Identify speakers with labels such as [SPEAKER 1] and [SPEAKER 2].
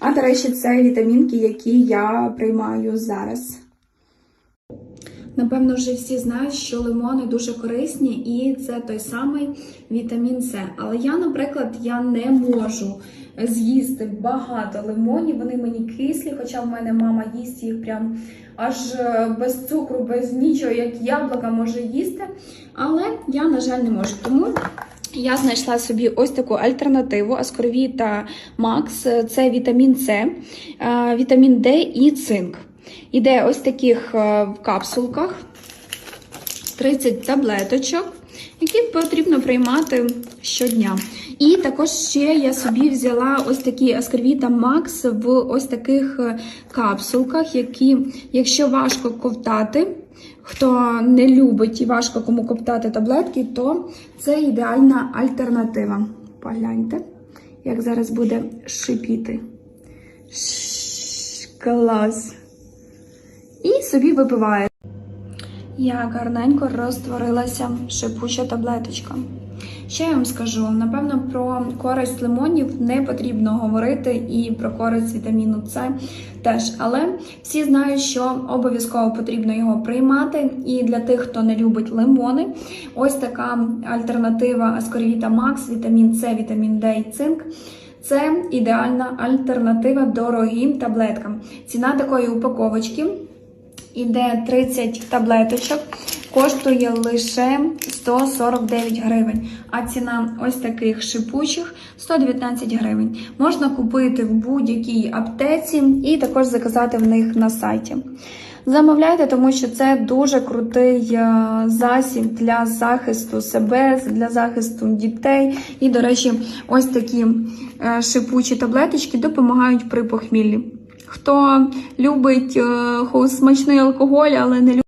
[SPEAKER 1] А до речі, це вітамінки, які я приймаю зараз. Напевно, вже всі знають, що лимони дуже корисні, і це той самий вітамін С. Але я, наприклад, я не можу з'їсти багато лимонів. Вони мені кислі, хоча в мене мама їсть їх прям аж е, без цукру, без нічого, як яблука може їсти. Але я, на жаль, не можу. Тому я знайшла собі ось таку альтернативу Аскорвіта Макс. Це вітамін С, е, вітамін Д і цинк. Іде ось таких е, в капсулках 30 таблеточок, які потрібно приймати щодня. І також ще я собі взяла ось такі Аскорвіта Макс в ось таких е, капсулках, які, якщо важко ковтати, хто не любить і важко кому ковтати таблетки, то це ідеальна альтернатива. Погляньте, як зараз буде шипіти. Ш- Клас! І собі випиває. Як гарненько розтворилася шипуча таблеточка. Ще я вам скажу: напевно, про користь лимонів не потрібно говорити і про користь вітаміну С теж. Але всі знають, що обов'язково потрібно його приймати. І для тих, хто не любить лимони, ось така альтернатива Аскорвіта Макс, вітамін С, вітамін Д і цинк. Це ідеальна альтернатива дорогим таблеткам. Ціна такої упаковочки іде 30 таблеточок, коштує лише 149 гривень. А ціна ось таких шипучих 119 гривень. Можна купити в будь-якій аптеці і також заказати в них на сайті. Замовляйте, тому що це дуже крутий е, засіб для захисту себе, для захисту дітей. І, до речі, ось такі е, шипучі таблеточки допомагають при похміллі. Хто любить е, хо- смачний алкоголь, але не любить